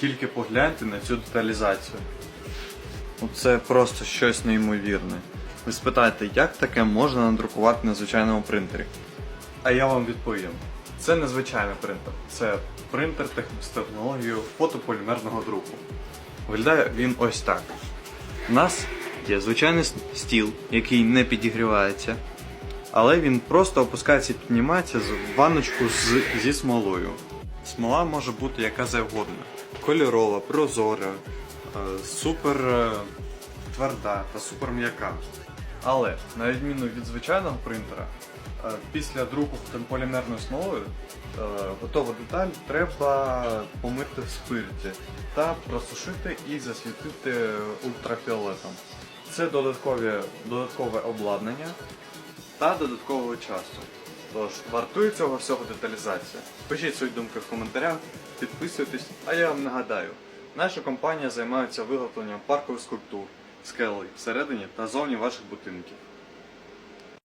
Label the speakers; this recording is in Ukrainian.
Speaker 1: Тільки погляньте на цю деталізацію. Ну, Це просто щось неймовірне. Ви спитаєте, як таке можна надрукувати на звичайному принтері? А я вам відповім. Це не звичайний принтер, це принтер з технологією фотополімерного друку. Виглядає він ось так. У нас є звичайний стіл, який не підігрівається, але він просто опускається і піднімається з ванночку з, зі смолою. Смола може бути яка завгодно. Кольорова, прозора, е, супер е, тверда та супер м'яка. Але, на відміну від звичайного принтера, е, після друку полімерною смолою готову деталь треба помити в спирті та просушити і засвітити ультрафіолетом. Це додаткове обладнання та додаткового часу. Тож, вартує цього всього деталізація? Пишіть свої думки в коментарях, підписуйтесь, а я вам нагадаю, наша компанія займається виготовленням паркових скульптур, скелей всередині та зовні ваших будинків.